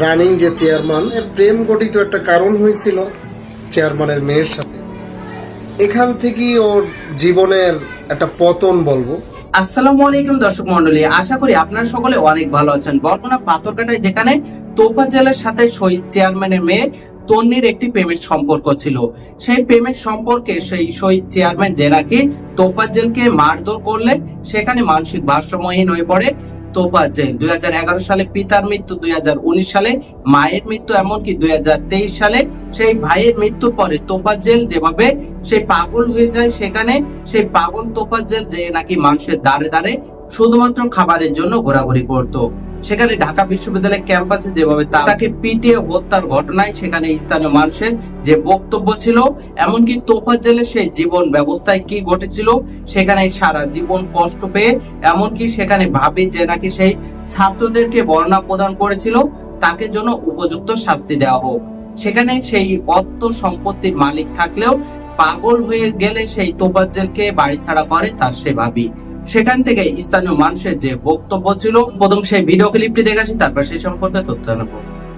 Running যে chairman এর প্রেম গঠিত একটা কারণ হয়েছিল চেয়ারম্যানের মেয়ের সাথে। এখান থেকেই ওর জীবনের একটা পতন বলব। আসসালামু আলাইকুম দর্শক মন্ডলী আশা করি আপনারা সকলে অনেক ভালো আছেন। বরগুনা পাথরঘাটায় যেখানে তোপা জেলার সাথে শহীদ চেয়ারম্যানের মেয়ে তন্নির একটি প্রেমের সম্পর্ক ছিল। সেই প্রেমের সম্পর্কে সেই শহীদ চেয়ারম্যান নাকি তোপা জেলকে মারধর করলে, সেখানে মানসিক ভারসাম্যহীন হয়ে পড়ে। তোপা জেন দুই সালে পিতার মৃত্যু, দুই সালে মায়ের মৃত্যু, এমনকি দুই হাজার তেইশ সালে সেই ভাইয়ের মৃত্যু পরে তোপা জেল যেভাবে সে পাগল হয়ে যায়, সেখানে সেই পাগল তোপা জেল যে নাকি মানুষের দাঁড়ে দাঁড়ে শুধুমাত্র খাবারের জন্য ঘোরাঘুরি করত। সেখানে ঢাকা বিশ্ববিদ্যালয় ক্যাম্পাসে যেভাবে তাকে পিটিয়ে হত্যার ঘটনায় সেখানে স্থানীয় মানুষের যে বক্তব্য ছিল, এমনকি তোফা জেলে সেই জীবন ব্যবস্থায় কি ঘটেছিল, সেখানে সারা জীবন কষ্ট পেয়ে, এমনকি সেখানে ভাবি যে নাকি সেই ছাত্রদেরকে বর্ণনা প্রদান করেছিল, তাকে জন্য উপযুক্ত শাস্তি দেওয়া হোক। সেখানে সেই অর্থ সম্পত্তির মালিক থাকলেও পাগল হয়ে গেলে সেই তোবাজ্জেলকে বাড়ি ছাড়া করে তার সে ভাবি। সেখান থেকে স্থানীয় মানুষের যে বক্তব্য ছিল, প্রথম সেই ভিডিও ক্লিপটি দেখেছি তারপর সেই সম্পর্কে তথ্য নেব।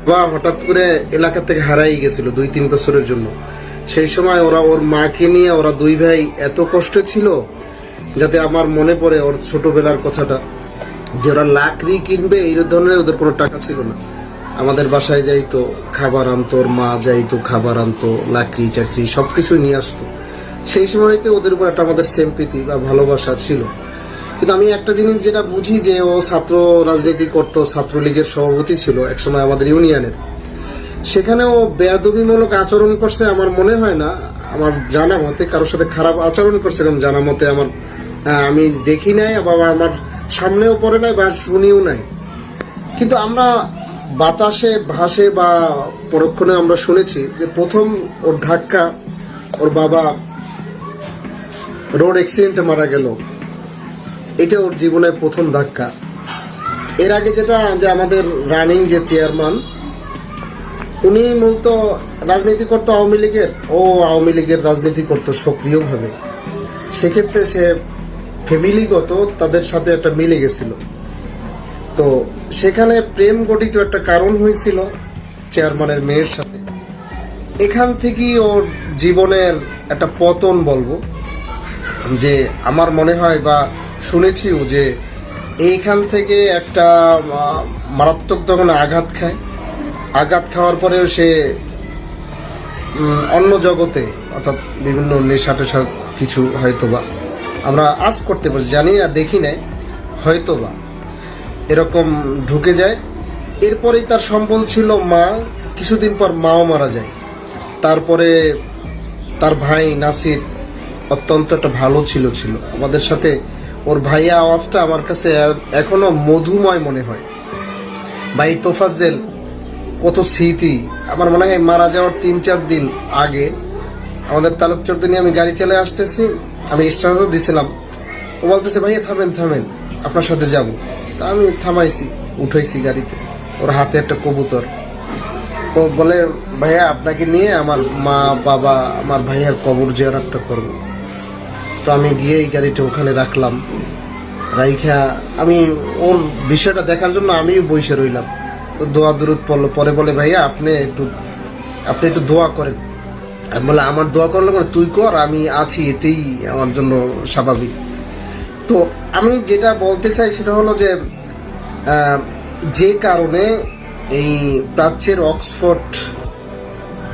বা হঠাৎ করে এলাকা থেকে হারাই গেছিল দুই, তিন বছরের জন্য। সেই সময় ওরা ওর মাকে নিয়ে, ওরা দুই ভাই এত কষ্ট ছিল যাতে আমার মনে পড়ে ওর ছোটবেলার কথাটা, যে ওরা লাকড়ি কিনবে, এই ধরনের ওদের কোনো টাকা ছিল না। আমাদের বাসায় যাইতো, খাবার আনতো, ওর মা যাইতো, খাবার আনতো, লাকড়ি টাকড়ি সব কিছুই নিয়ে আসতো। সেই সময়তে ওদের উপর একটা আমাদের সেম্পিতি বা ভালোবাসা ছিল। কিন্তু আমি একটা জিনিস যেটা বুঝি যে ও ছাত্র রাজনীতি করতো ছাত্রলীগের সভাপতি ছিল একসময় আমাদের ইউনিয়নের। সেখানে ও বেয়াদবিমূলক আচরণ করছে আমার মনে হয় না। আমার জানা মতে কারোর সাথে খারাপ আচরণ করছে এরকম জানা মতে আমার আহ, আমি দেখি নাই বা আমার সামনেও পড়ে নাই বা শুনিও নাই। কিন্তু আমরা বাতাসে ভাসে বা পরক্ষণে আমরা শুনেছি যে প্রথম ওর ধাক্কা ওর বাবা রোড অ্যাক্সিডেন্টে মারা গেল। এটা ওর জীবনের প্রথম ধাক্কা। এর আগে যেটা, যে আমাদের রানিং যে চেয়ারম্যান, উনি মূলত রাজনীতি করতো আওয়ামী লীগের। ও আওয়ামী লীগের রাজনীতি করতো সক্রিয়ভাবে। সেক্ষেত্রে সে ফ্যামিলিগত তাদের সাথে একটা মিলে গেছিল। তো সেখানে প্রেম গঠিত একটা কারণ হয়েছিল চেয়ারম্যানের মেয়ের সাথে। এখান থেকেই ওর জীবনের একটা পতন বলব, যে আমার মনে হয় বা শুনেছিও যে এইখান থেকে একটা মারাত্মক তখন আঘাত খায়। আঘাত খাওয়ার পরেও সে অন্য জগতে, অর্থাৎ বিভিন্ন নেশা টেশা কিছু হয়তোবা। আমরা আজ করতে পারি জানি না দেখি নাই, হয়তোবা। এরকম ঢুকে যায়। এরপরেই তার সম্বল ছিল মা, কিছুদিন পর মাও মারা যায়। তারপরে তার ভাই নাসির অত্যন্ত একটা ভালো ছিল ছিল। আমাদের সাথে ভাইয়া আওয়াজটা আমার কাছে এখনও মধুময় মনে হয়। ভাই তোফাজ্জেল, কত স্মৃতি। আমার মনে হয় মারা যাওয়ার তিন চার দিন আগে আমাদের তালুক চর্দি নিয়ে আমি গাড়ি চালিয়ে আসতেছি, আমি স্টার্টও দিছিলাম। ও বলতেছে, ভাইয়া, থামেন থামেন, আপনার সাথে যাব। তা আমি থামাইছি, উঠাইছি গাড়িতে। ওর হাতে একটা কবুতর। ও বলে, ভাইয়া, আপনাকে নিয়ে আমার মা, বাবা, আমার ভাইয়ার কবর জিয়ারতটা করব। তো আমি গিয়ে এই গাড়িটা ওখানে রাখলাম। রাইখা, আমি ওর বিষয়টা দেখার জন্য আমিও বসে রইলাম। তো দোয়া দূরত পড়ল। পরে বলে, ভাইয়া, আপনি একটু আপনি একটু দোয়া করেন। আমি বলে আমার দোয়া করলে মানে তুই কর, আমি আছি, এটাই আমার জন্য স্বাভাবিক। তো আমি যেটা বলতে চাই সেটা হলো যে যে কারণে এই প্রাচ্যের অক্সফোর্ড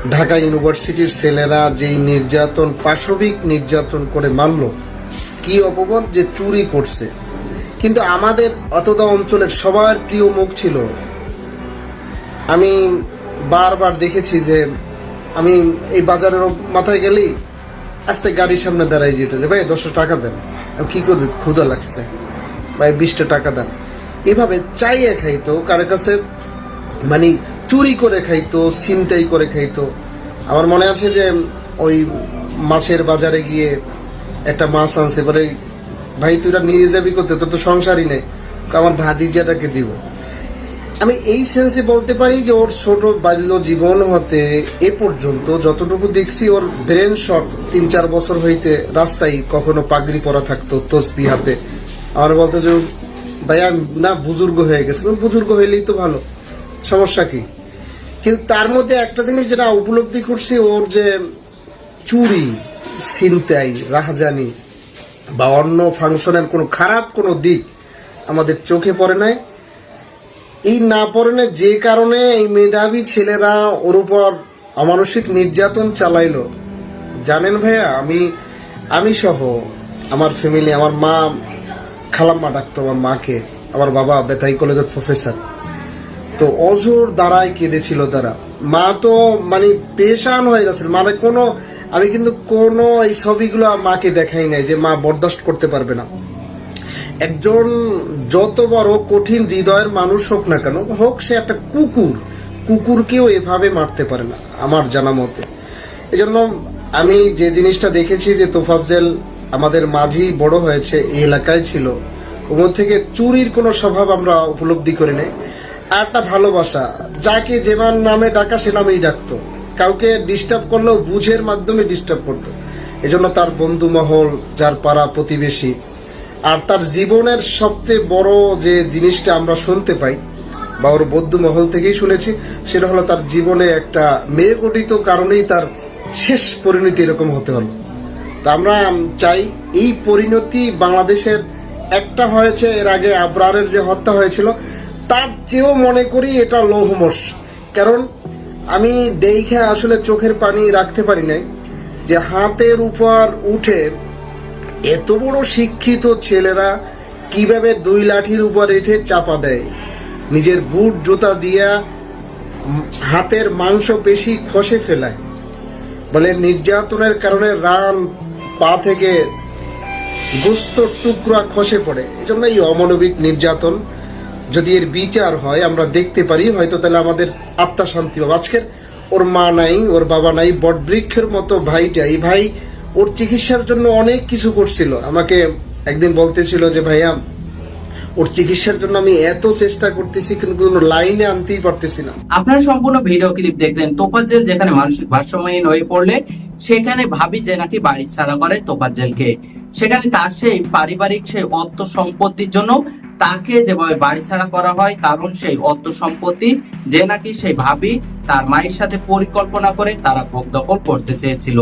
ঢাকা ইউনিভার্সিটির ছেলেরা যেই নির্যাতন, পাশবিক নির্যাতন করে মানল কি অপবাদ যে চুরি করছে। কিন্তু আমাদের অতটা অঞ্চলের সবার প্রিয় মুখ ছিল, আমি বারবার দেখেছি যে আমি এই বাজারের মাথায় গেলেই আস্তে গাড়ির সামনে দাঁড়াই যেত যে, ভাই, দশটা টাকা দেন। আমি কি করবি? ক্ষুদা লাগছে। ভাই, বিশটা টাকা দেন। এভাবে চাইয়ে খাইতো, কারও কাছে মানে চুরি করে খাইতো, ছিনতাই করে খাইতো। আমার মনে আছে যে ওই মাছের বাজারে গিয়ে একটা মাছ আনছে পরে ভাই তুইরা নিয়ে যাবি করতে তোর তো সংসারই নেই। আমার ভাতিজাটাকে দিব। আমি এই সেন্সে বলতে পারি যে ওর ছোট বাল্য জীবন হতে এ পর্যন্ত যতটুকু দেখছি, ওর ব্রেন শট তিন চার বছর হইতে রাস্তায় কখনো পাগড়ি পরা থাকতো, তসবি হাতে। আমার বলতো যে, ভাইয়া, না, বুজুর্গ হয়ে গেছে। বুজুর্গ হইলেই তো ভালো। সমস্যা কি? কিন্তু তার মধ্যে একটা জিনিস যেটা উপলব্ধি করছি, ওর যে চুরি, ছিনতাই, রাহাজানি বা অন্য ফাংশনের কোনো খারাপ কোনো দিক আমাদের চোখে পড়ে নাই। এই না পড়নে যে কারণে এই মেধাবী ছেলেরা ওর উপর অমানসিক নির্যাতন চালাইলো। জানেন ভাইয়া, আমি আমি সহ আমার ফ্যামিলি আমার মা খালাম্মা ডাকতো আমার মাকে, আমার বাবা বেতাই কলেজের প্রফেসর তো অজোর দ্বারাই কেঁদেছিল তারা। মা তো মানে পেশান হয়ে গেছিল। মানে কোনো, আমি কিন্তু কোনো এই ছবিগুলো মাকে দেখাই নাই যে মা বরদাস্ত করতে পারবে না। একজন যত বড় কঠিন হৃদয়ের মানুষ হোক না কেন, হোক সে একটা কুকুর। কুকুরকেও এভাবে মারতে পারে না, আমার জানা মতে। এজন্য আমি যে জিনিসটা দেখেছি যে তোফাজ্জেল আমাদের মাঝেই বড় হয়েছে, এই এলাকায় ছিল। ওর থেকে চুরির কোনো স্বভাব আমরা উপলব্ধি করি নাই। আর একটা ভালোবাসা, যাকে যেমন নামে ডাকা সে নামেই ডাকতো। কাউকে ডিস্টার্ব করলেও বুঝের মাধ্যমে ডিস্টার্ব করতো। এজন্য তার বন্ধু মহল যার পাড়া প্রতিবেশী, আর তার জীবনের সবচেয়ে বড় যে জিনিসটা আমরা শুনতে পাই, বা ওর বৌদ্ধ মহল থেকেই শুনেছি, সেটা হলো তার জীবনে একটা মেয়ে গঠিত কারণেই তার শেষ পরিণতি এরকম হতে হলো। তা আমরা চাই এই পরিণতি বাংলাদেশের একটা হয়েছে, এর আগে আবরারের যে হত্যা হয়েছিল তার চেয়েও মনে করি এটা লৌহমস কারণ আমি দেখে আসলে চোখের পানি রাখতে পারি নাই যে হাতের উপর উঠে এত বড় শিক্ষিত ছেলেরা কীভাবে দুই লাঠির উপর এঠে চাপা দেয়। নিজের বুট, জুতা দিয়া হাতের মাংস পেশি খসে ফেলায়। বলে নির্যাতনের কারণে রান পা থেকে গোস্ত টুকরা খসে পড়ে। এই জন্য এই অমানবিক নির্যাতন যদি এর বিচার হয়, আমরা দেখতে পারি, হয়তো তাহলে আমাদের আত্মা শান্তি পাবো। আজকের ওর মা নাই, ওর বাবা নাই, বটবৃক্ষের মতো ভাইটা। এই ভাই ওর চিকিৎসার জন্য অনেক কিছু করছিল। আমাকে একদিন বলতেছিল যে, ভাইয়া, ওর চিকিৎসার জন্য আমি এত চেষ্টা করতেছি, কিন্তু কোনো লাইনে আনতেই পারতেছি না। আপনার সম্পূর্ণ ভিডিও ক্লিপ দেখলেন তোপাজ্জেল যেখানে মানসিক ভারসাম্যহীন হয়ে পড়লে, সেখানে ভাবি যে নাকি বাড়ি ছাড়া করে তোপাজ্জেলকে সেখানে তার সেই পারিবারিক, সেই অর্থ সম্পত্তির জন্য তাকে যেভাবে বাড়ি ছাড়া করা হয়, কারণ সেই অর্থ সম্পত্তি যে নাকি সেই ভাবি তার মায়ের সাথে পরিকল্পনা করে তারা ভোগ দখল করতে চেয়েছিল।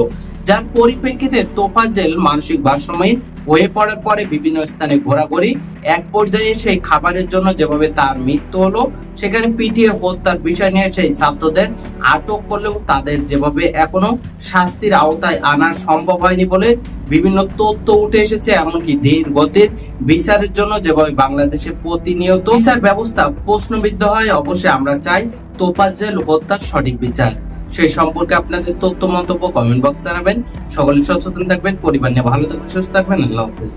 যার পরিপ্রেক্ষিতে তোফাজেল মানসিক ভারসাম্যহীন হয়ে পড়ার পরে বিভিন্ন স্থানে ঘোরাঘুরি। এক পর্যায়ে সেই খাবারের জন্য যেভাবে তার মৃত্যু হলো, সেখানে পিটিয়ে হত্যার বিষয় নিয়ে সেই ছাত্রদের আটক করলেও তাদের যেভাবে এখনও শাস্তির আওতায় আনা সম্ভব হয়নি বলে বিভিন্ন তথ্য উঠে এসেছে, এমনকি ধীর গতির বিচারের জন্য যেভাবে বাংলাদেশে প্রতিনিয়ত বিচার ব্যবস্থা প্রশ্নবিদ্ধ হয়, অবশ্যই আমরা চাই তোপাজ্জেল হত্যার সঠিক বিচার। সেই সম্পর্কে আপনাদের তথ্য, মন্তব্য কমেন্ট বক্স জানাবেন। সকলে সচেতন থাকবেন, পরিবার নিয়ে ভালো থাকবেন, সুস্থ থাকবেন। আল্লাহ হাফেজ।